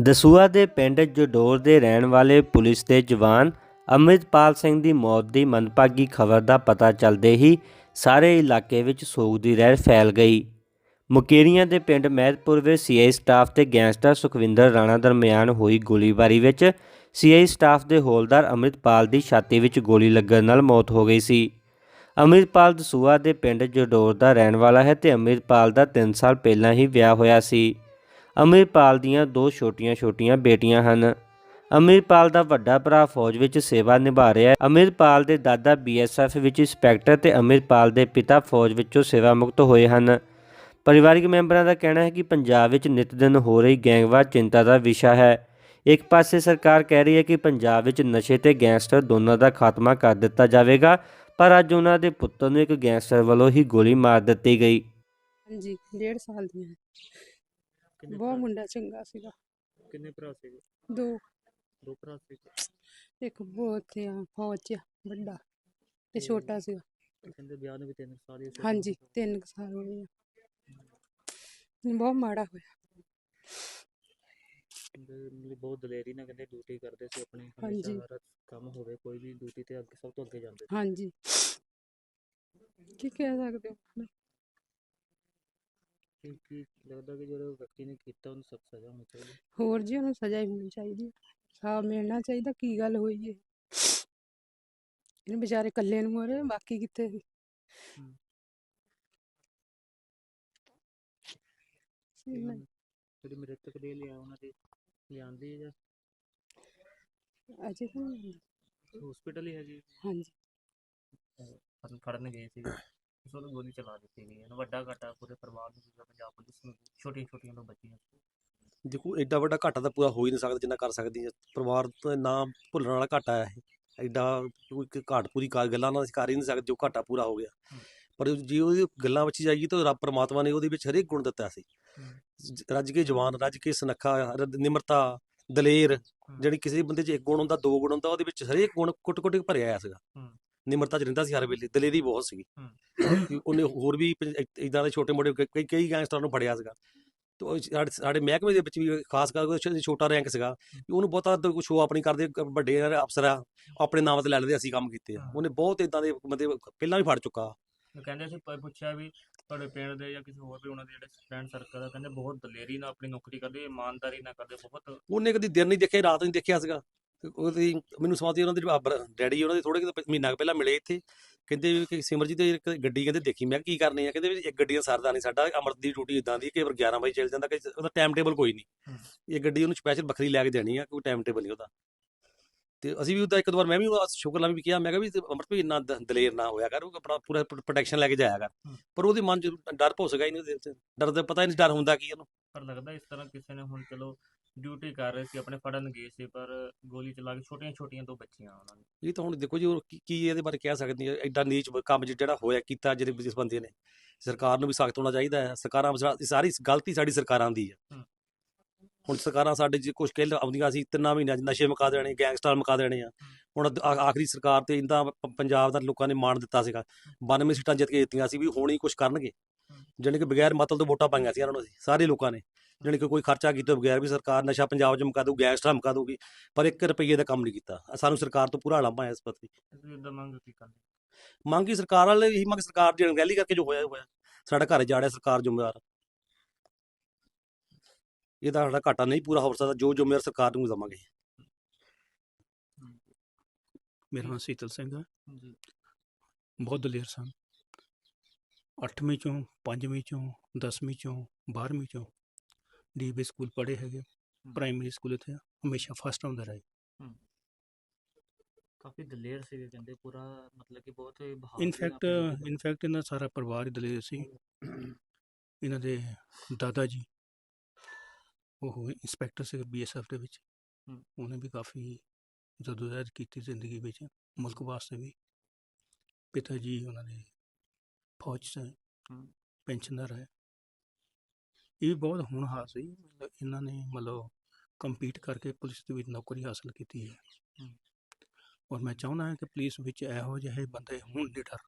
ਦਸੂਆ ਦੇ ਪਿੰਡ ਜਡੋਰ ਦੇ ਰਹਿਣ ਵਾਲੇ ਪੁਲਿਸ ਦੇ ਜਵਾਨ ਅੰਮ੍ਰਿਤਪਾਲ ਸਿੰਘ ਦੀ ਮੌਤ ਦੀ ਮੰਦਭਾਗੀ ਖਬਰ ਦਾ ਪਤਾ ਚੱਲਦੇ ਹੀ ਸਾਰੇ ਇਲਾਕੇ ਵਿੱਚ ਸੋਗ ਦੀ ਲਹਿਰ ਫੈਲ ਗਈ। ਮੁਕੇਰੀਆਂ ਦੇ ਪਿੰਡ ਮਹਿਤਪੁਰ ਵਿੱਚ ਸੀਆਈ ਸਟਾਫ ਤੇ ਗੈਂਗਸਟਰ ਸੁਖਵਿੰਦਰ ਰਾਣਾ ਦਰਮਿਆਨ ਹੋਈ ਗੋਲੀਬਾਰੀ ਵਿੱਚ ਸੀਆਈ ਸਟਾਫ ਦੇ ਹੌਲਦਾਰ ਅੰਮ੍ਰਿਤਪਾਲ ਦੀ ਛਾਤੀ ਵਿੱਚ ਗੋਲੀ ਲੱਗਣ ਨਾਲ ਮੌਤ ਹੋ ਗਈ ਸੀ। ਅੰਮ੍ਰਿਤਪਾਲ ਦਸੂਆ ਦੇ ਪਿੰਡ ਜਡੋਰ ਦਾ ਰਹਿਣ ਵਾਲਾ ਹੈ ਤੇ ਅੰਮ੍ਰਿਤਪਾਲ ਦਾ 3 ਸਾਲ ਪਹਿਲਾਂ ਹੀ ਵਿਆਹ ਹੋਇਆ ਸੀ। ਅੰਮ੍ਰਿਤਪਾਲ ਦੀਆਂ ਦੋ ਛੋਟੀਆਂ-ਛੋਟੀਆਂ ਬੇਟੀਆਂ ਹਨ। ਅੰਮ੍ਰਿਤਪਾਲ ਦਾ ਵੱਡਾ ਭਰਾ ਫੌਜ ਵਿੱਚ ਸੇਵਾ ਨਿਭਾ ਰਿਹਾ ਹੈ। ਅੰਮ੍ਰਿਤਪਾਲ ਦੇ ਦਾਦਾ ਬੀਐਸਐਫ ਵਿੱਚ ਇੰਸਪੈਕਟਰ ਤੇ ਅੰਮ੍ਰਿਤਪਾਲ ਦੇ ਪਿਤਾ ਫੌਜ ਵਿੱਚੋਂ ਸੇਵਾ ਮੁਕਤ ਹੋਏ ਹਨ। ਪਰਿਵਾਰਕ ਮੈਂਬਰਾਂ ਦਾ ਕਹਿਣਾ ਹੈ ਕਿ ਪੰਜਾਬ ਵਿੱਚ ਨਿਤ ਦਿਨ ਹੋ ਰਹੀ ਗੈਂਗਵਾਰ ਚਿੰਤਾ ਦਾ ਵਿਸ਼ਾ ਹੈ। ਇੱਕ ਪਾਸੇ ਸਰਕਾਰ ਕਹਿ ਰਹੀ ਹੈ ਕਿ ਪੰਜਾਬ ਵਿੱਚ ਨਸ਼ੇ ਤੇ ਗੈਂਗਸਟਰ ਦੋਨਾਂ ਦਾ ਖਾਤਮਾ ਕਰ ਦਿੱਤਾ ਜਾਵੇਗਾ, ਪਰ ਅੱਜ ਉਹਨਾਂ ਦੇ ਪੁੱਤਰ ਨੂੰ ਇੱਕ ਗੈਂਗਸਟਰ ਵੱਲੋਂ ਹੀ ਗੋਲੀ ਮਾਰ ਦਿੱਤੀ ਗਈ। ਹਾਂਜੀ, ਡੇਢ ਸਾਲ ਦੀ ਹੈ। ਕਿੰਨੇ ਬਹੁਤ ਭਰਾ- ਮੁੰਡਾ ਚੰਗਾ ਸੀਗਾ। ਕਿੰਨੇ ਭਰਾ ਸੀਗੇ? ਦੋ। ਦੋ ਭਰਾ ਸੀਗੇ ਇੱਕ ਬਹੁਤ ਆ ਫੌਜ 'ਚ ਆ, ਵੱਡਾ ਤੇ ਛੋਟਾ ਸੀਗਾ। ਕਹਿੰਦੇ ਵਿਆਹ ਨੂੰ ਵੀ ਤਿੰਨ ਸਾਲ ਹੀ ਹੋਏ ਹਾਂਜੀ ਤਿੰਨ ਕੁ ਸਾਲ ਹੋ ਗਏ ਆ। ਬਹੁਤ ਮਾੜਾ ਹੋਇਆ। ਕਹਿੰਦੇ ਮਤਲਬ ਬਹੁਤ ਦਲੇਰੀ ਨਾਲ ਕਹਿੰਦੇ ਡਿਊਟੀ ਕਰਦੇ ਸੀ ਆਪਣੀ ਹਾਂਜੀ। ਹਮੇਸ਼ਾ ਹਰ ਕੰਮ ਹੋਵੇ ਕੋਈ ਵੀ ਡਿਊਟੀ ਤੇ ਅੱਗੇ ਸਭ ਤੋਂ ਅੱਗੇ ਜਾਂਦੇ ਸੀ। ਹਾਂਜੀ। ਕੀ ਕਹਿ ਸਕਦੇ ਹੋ? ਹੁਣ? ਕੀ ਕੀ ਲੱਗਦਾ ਕਿ ਜਿਹੜਾ ਵਿਅਕਤੀ ਨੇ ਕੀਤਾ ਉਹਨੂੰ ਸਖਤ ਸਜ਼ਾ ਹੋਣੀ ਚਾਹੀਦੀ। ਹੋਰ ਜੀ ਉਹਨੂੰ ਸਜ਼ਾ ਹੀ ਮਿਲਣੀ ਚਾਹੀਦੀ ਹੈ। ਸਾਹ ਮਿਲਣਾ ਚਾਹੀਦਾ ਕੀ ਗੱਲ ਹੋਈ ਹੈ ਇਹਨੂੰ ਵਿਚਾਰੇ ਇਕੱਲੇ ਨੂੰ ਮਰੇ ਬਾਕੀ ਕਿੱਥੇ ਸੀ? ਹਮ। ਸੀ ਨਾ- ਜਿਹੜੀ ਮ੍ਰਿਤਕ ਦੇ ਲਿਆ ਉਹਨਾਂ ਦੀ ਲਿਆਂਦੀ ਜਾਂ? ਅਜੇ ਤਾਂ ਨਹੀਂ ਆਈ। ਹਸਪੀਟਲ ਹੀ ਹੈ ਜੀ। ਹਾਂਜੀ। ਫੜਨ ਗਏ ਸੀ ਉਸ ਨੂੰ ਗੋਲੀ ਚਲਾ ਦਿੱਤੀ ਗਈ ਹੈ। ਵੱਡਾ ਘਾਟਾ ਪੂਰੇ ਪਰਿਵਾਰ ਨੂੰ ਸੀਗਾ ਪੰਜਾਬ ਪੁਲਿਸ ਨੂੰ ਛੋਟੀਆਂ ਛੋਟੀਆਂ ਤੋਂ ਬੱਚੀਆਂ ਦੇਖੋ ਐਡਾ ਵੱਡਾ ਘਾਟਾ ਤਾਂ ਪੂਰਾ ਹੋ ਹੀ ਨਹੀਂ ਸਕਦਾ ਜਿੰਨਾ ਕਰ ਸਕਦੀ ਹੈ। ਪਰਿਵਾਰ ਦਾ ਨਾ ਭੁੱਲਣ ਵਾਲਾ ਘਾਟਾ ਹੈ ਇਹ। ਐਡਾ ਕੋਈ ਇੱਕ ਘਾਟ ਪੂਰੀ ਕਰ ਗੱਲਾਂ ਨਾਲ ਕਰ ਹੀ ਨਹੀਂ ਸਕਦੇ ਜੋ ਘਾਟਾ ਪੂਰਾ ਹੋ ਗਿਆ। ਪਰ ਜੇ ਉਹਦੀ ਗੱਲਾਂ ਵਿੱਚ ਜਾਈਏ ਤਾਂ ਰੱਬ ਪਰਮਾਤਮਾ ਨੇ ਉਹਦੇ ਵਿੱਚ ਹਰੇਕ ਗੁਣ ਦਿੱਤਾ ਸੀ। ਰੱਜ ਕੇ ਜਵਾਨ ਰੱਜ ਕੇ ਸੁਨੱਖਾ ਨਿਮਰਤਾ ਦਲੇਰ ਜਿਹੜੀ ਕਿਸੇ ਬੰਦੇ 'ਚ ਇੱਕ ਗੁਣ ਹੁੰਦਾ ਦੋ ਗੁਣ ਹੁੰਦਾ ਉਹਦੇ ਵਿੱਚ ਹਰੇਕ ਗੁਣ ਕੁੱਟ-ਕੁੱਟ ਕੇ ਭਰਿਆ ਆਇਆ ਸੀਗਾ। ਨਿਮਰਤਾ 'ਚ ਰਹਿੰਦਾ ਸੀ ਹਰ ਵੇਲੇ ਦਲੇਰੀ ਬਹੁਤ ਸੀਗੀ। ਉਹਨੇ ਹੋਰ ਵੀ ਇਦਾਂ ਦੇ ਛੋਟੇ ਮੋਟੇ ਕਈ ਕਈ ਗੈਂਗਸਟਰਾਂ ਨੂੰ ਫੜਿਆ ਸੀਗਾ। ਤੇ ਉਹ ਸਾਡੇ ਮਹਿਕਮੇ ਦੇ ਵਿੱਚ ਵੀ ਖਾਸ ਕਰਕੇ ਛੋਟਾ ਰੈਂਕ ਸੀਗਾ ਉਹਨੂੰ ਬਹੁਤਾ ਕੁਝ ਸ਼ੋਅ ਆਪਣੀ ਕਰਦੇ ਵੱਡੇ ਅਫਸਰ ਆ ਆਪਣੇ ਨਾਮ ਤੇ ਲੈ ਲੈਂਦੇ ਅਸੀਂ ਕੰਮ ਕੀਤੇ ਆ। ਉਹਨੇ ਬਹੁਤ ਇਦਾਂ ਦੇ ਬੰਦੇ ਪਹਿਲਾਂ ਵੀ ਫੜ ਚੁੱਕਾ। ਉਹ ਕਹਿੰਦੇ ਸੀ ਪੁੱਛਿਆ ਵੀ ਤੁਹਾਡੇ ਪਿੰਡ ਦੇ ਜਾਂ ਕਿਸੇ ਹੋਰ ਵੀ ਉਹਨਾਂ ਦੇ ਜਿਹੜੇ ਫਰੈਂਡ ਸਰਕਲ ਆ ਕਹਿੰਦੇ ਬਹੁਤ ਦਲੇਰੀ ਨਾਲ ਆਪਣੀ ਨੌਕਰੀ ਕਰਦੇ ਇਮਾਨਦਾਰੀ ਨਾਲ ਕਰਦੇ ਬਹੁਤ ਉਹਨੇ ਕਦੀ ਦਿਨ ਨਹੀਂ ਦੇਖਿਆ ਰਾਤ ਨਹੀਂ ਦੇਖਿਆ ਸੀਗਾ। ਤੇ ਉਹਦੀ ਮੈਨੂੰ ਸਮਾਤੀ ਉਹਨਾਂ ਦੇ ਡੈਡੀ ਉਹਨਾਂ ਦੇ ਥੋੜੇ ਕਿ ਮਹੀਨਾ ਕੁ ਪਹਿਲਾਂ ਮਿਲੇ ਇੱਥੇ। ਕਹਿੰਦੇ ਵੀ ਕਿ ਸਿਮਰਜੀਤ ਇੱਕ ਗੱਡੀ ਕਹਿੰਦੇ ਦੇਖੀ। ਮੈਂ ਕੀ ਕਰਨੀ ਆ? ਕਹਿੰਦੇ ਵੀ ਇੱਕ ਗੱਡੀ ਦਾ ਸਰਦਾ ਨਹੀਂ ਸਾਡਾ ਅਮਰਤ ਦੀ ਡਿਊਟੀ ਇਦਾਂ ਦੀ ਕਿ ਵਾਰ 11 ਵਜੇ ਚੱਲ ਜਾਂਦਾ ਕਿ ਉਹਦਾ ਟਾਈਮ ਟੇਬਲ ਕੋਈ ਨਹੀਂ। ਇਹ ਗੱਡੀ ਉਹਨੂੰ ਸਪੈਸ਼ਲ ਵੱਖਰੀ ਲੈ ਕੇ ਦੇਣੀ ਆ ਕੋਈ ਟਾਈਮ ਟੇਬਲ ਨਹੀਂ ਉਹਦਾ। ਤੇ ਅਸੀਂ ਵੀ ਉਹਦਾ ਇੱਕ ਦੋ ਵਾਰ ਮੈਂ ਵੀ ਉਹਦਾ ਸ਼ੁਕਰ ਨਾਲ ਵੀ ਕਿਹਾ ਮੈਂ ਕਿਹਾ ਵੀ ਅਮਰਤ ਵੀ ਇੰਨਾ ਦ- ਦਲੇਰ ਨਾ ਹੋਇਆ ਕਰ ਉਹ ਆਪਣਾ ਪੂਰਾ ਪ੍ਰੋਟੈਕਸ਼ਨ ਲੈ ਕੇ ਜਾਇਆ ਕਰ। ਪਰ ਉਹਦੇ ਮਨ 'ਚ ਡਰ ਭੁੱਸ ਗਿਆ ਹੀ ਨਹੀਂ ਡਰ ਦਾ ਪਤਾ ਹੀ ਨਹੀਂ ਡਰ ਹੁੰਦਾ ਕੀ ਉਹਨੂੰ। ਪਰ ਲੱਗਦਾ ਇਸ ਤਰ੍ਹਾਂ ਕਿਸੇ ਨੇ ਹੁਣ ਚਲੋ ਡਿਊਟੀ ਕਰ ਰਹੇ ਸੀ ਆਪਣੇ ਫੜਨ ਗਏ ਸੀ ਪਰ ਗੋਲੀ ਚਲਾ ਕੇ ਛੋਟੀਆਂ ਛੋਟੀਆਂ ਤੋਂ ਬੱਚੀਆਂ ਉਹਨਾਂ ਨੇ ਇਹ ਤਾਂ ਹੁਣ ਦੇਖੋ ਜੀ ਉਹ ਕੀ ਕੀ ਇਹਦੇ ਬਾਰੇ ਕਹਿ ਸਕਦੇ ਆ ਐਡਾ ਨੀਚ ਬ- ਕੰਮ ਜਿਹੜਾ ਹੋਇਆ ਕੀਤਾ ਜਿਹੜੇ ਜਿਸ ਬੰਦੇ ਨੇ। ਸਰਕਾਰ ਨੂੰ ਵੀ ਸਖਤ ਹੋਣਾ ਚਾਹੀਦਾ ਹੈ ਸਰਕਾਰਾਂ ਸਾ- ਸਾਰੀ ਗਲਤੀ ਸਾਡੀ ਸਰਕਾਰਾਂ ਦੀ ਹੈ। ਹਮ। ਹੁਣ ਸਰਕਾਰਾਂ ਸਾਡੇ ਜੇ ਕੁਝ ਕਹਿ ਆਉਂਦੀਆਂ ਸੀ ਤਿੰਨਾਂ ਮਹੀਨਿਆਂ 'ਚ ਨਸ਼ੇ ਮੁਕਾ ਦੇਣੇ ਗੈਂਗਸਟਰ ਮੁਕਾ ਦੇਣੇ ਆ। ਹੁਣ ਆ- ਆਖਰੀ ਸਰਕਾਰ ਤੇ ਇੰਦਾ ਪੰਜਾਬ ਦਾ ਲੋਕਾਂ ਨੇ ਮਾਣ ਦਿੱਤਾ ਸੀਗਾ। 92 ਸੀਟਾਂ ਜਿੱਤ ਕੇ ਦਿੱਤੀਆਂ ਸੀ ਵੀ ਹੁਣ ਹੀ ਕੁਝ ਕਰਨਗੇ। ਜਾਣੀ ਕਿ ਬਗੈਰ ਮਤਲਬ ਤੋਂ ਵੋਟਾਂ ਪਾਈਆਂ ਸੀ ਇਹਨਾਂ ਨੂੰ ਅਸੀਂ ਸਾਰੇ ਲੋਕਾਂ ਨੇ। ਜਾਣੀ ਕਿ ਕੋਈ ਖਰਚਾ ਕੀਤੇ ਬਗੈਰ ਵੀ ਸਰਕਾਰ ਨਸ਼ਾ ਪੰਜਾਬ 'ਚ ਮੁਕਾ ਦੂ ਗੈਂਗਸਟਰ ਮੁਕਾ ਦੂਗੀ ਪਰ 1 ਰੁਪਈਏ ਦਾ ਕੰਮ ਨਹੀਂ ਕੀਤਾ। ਸਾਨੂੰ ਸਰਕਾਰ ਤੋਂ ਪੂਰਾ ਲਾਂਭਾ ਹੈ ਇਸ ਉਦਾਂ ਮੰਗ ਕੀ ਕਰਦੇ? ਮੰਗ ਹੀ ਸਰਕਾਰ ਵਾਲੇ ਇਹੀ ਮੰਗ ਸਰਕਾਰ ਦੀ ਅਣਗਹਿਲੀ ਕਰਕੇ ਜੋ ਹੋਇਆ ਹੋਇਆ। ਸਾਡਾ ਘਰ ਜਾੜਿਆ ਸਰਕਾਰ ਜ਼ਿੰਮੇਵਾਰ। ਇਹਦਾ ਸਾਡਾ ਘਾਟਾ ਨਹੀਂ ਪੂਰਾ ਹੋ ਸਕਦਾ ਜੋ ਜ਼ਿੰਮੇਵਾਰ ਸਰਕਾਰ ਨੂੰ ਦੇਵਾਂਗੇ। ਮੇਰਾ ਨਾਮ ਸੀਤਲ ਸਿੰਘ ਹੈ ਜੀ ਬਹੁਤ ਦਲੇਰ ਸਨ। 8ਵੀਂ ਚੋਂ 5ਵੀਂ ਚੋਂ 10ਵੀਂ ਚੋਂ 12ਵੀਂ ਚੋਂ ਡੀਬੀ ਸਕੂਲ ਪੜ੍ਹੇ ਹੈਗੇ ਪ੍ਰਾਇਮਰੀ ਸਕੂਲ ਇੱਥੇ ਹਮੇਸ਼ਾ ਫਸਟ ਆਉਂਦਾ ਰਹੇ। ਕਾਫੀ ਦਲੇਰ ਸੀਗੇ ਕਹਿੰਦੇ ਪੂਰਾ ਮਤਲਬ ਕਿ ਬਹੁਤ ਬਹਾਦਰ ਇਨਫੈਕਟ ਇਨਫੈਕਟ ਇਹਨਾਂ ਸਾਰਾ ਪਰਿਵਾਰ ਹੀ ਦਲੇਰ ਸੀ। ਇਹਨਾਂ ਦੇ ਦਾਦਾ ਜੀ ਉਹ ਇੰਸਪੈਕਟਰ ਸੀ ਬੀਐਸਐਫ ਦੇ ਵਿੱਚ। ਉਹਨੇ ਵੀ ਕਾਫੀ ਜਦੋਜਹਿਦ ਕੀਤੀ ਜ਼ਿੰਦਗੀ ਵਿੱਚ ਮੁਲਕ ਵਾਸਤੇ ਵੀ। ਪਿਤਾ ਜੀ ਉਹਨਾਂ ਦੇ ਫੌਜ 'ਚ। ਪੈਨਸ਼ਨਰ ਹੈ ਇਹ ਵੀ ਬਹੁਤ ਹੋਣਹਾਰ ਸੀ ਮਤਲਬ ਇਹਨਾਂ ਨੇ ਮਤਲਬ ਕੰਪੀਟ ਕਰਕੇ ਪੁਲਿਸ ਦੇ ਵਿੱਚ ਨੌਕਰੀ ਹਾਸਲ ਕੀਤੀ ਹੈ। ਔਰ ਮੈਂ ਚਾਹੁੰਦਾ ਹਾਂ ਕਿ ਪੁਲਿਸ ਵਿੱਚ ਇਹੋ ਜਿਹੇ ਬੰਦੇ ਹੋਣ ਲੀਡਰ